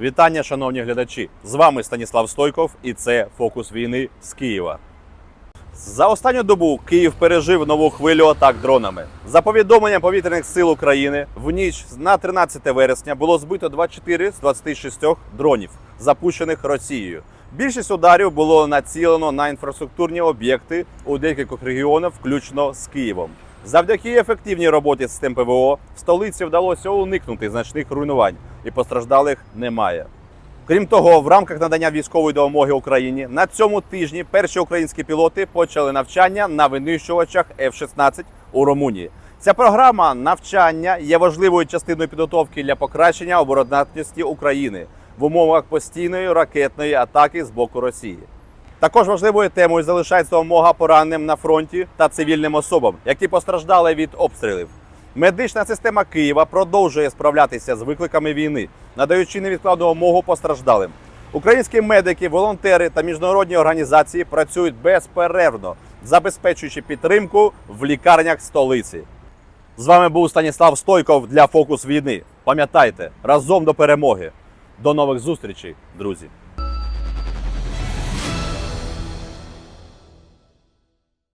Вітання, шановні глядачі! З вами Станіслав Стойков і це фокус війни з Києва. За останню добу Київ пережив нову хвилю атак дронами. За повідомленням повітряних сил України, в ніч на 13 вересня було збито 24 з 26 дронів, запущених Росією. Більшість ударів було націлено на інфраструктурні об'єкти у деяких регіонах, включно з Києвом. Завдяки ефективній роботі систем ПВО в столиці вдалося уникнути значних руйнувань і постраждалих немає. Крім того, в рамках надання військової допомоги Україні на цьому тижні перші українські пілоти почали навчання на винищувачах F-16 у Румунії. Ця програма навчання є важливою частиною підготовки для покращення обороноздатності України в умовах постійної ракетної атаки з боку Росії. Також важливою темою залишається допомога пораненим на фронті та цивільним особам, які постраждали від обстрілів. Медична система Києва продовжує справлятися з викликами війни, надаючи невідкладну допомогу постраждалим. Українські медики, волонтери та міжнародні організації працюють безперервно, забезпечуючи підтримку в лікарнях столиці. З вами був Станіслав Стойков для Фокус війни. Пам'ятайте, разом до перемоги. До нових зустрічей, друзі!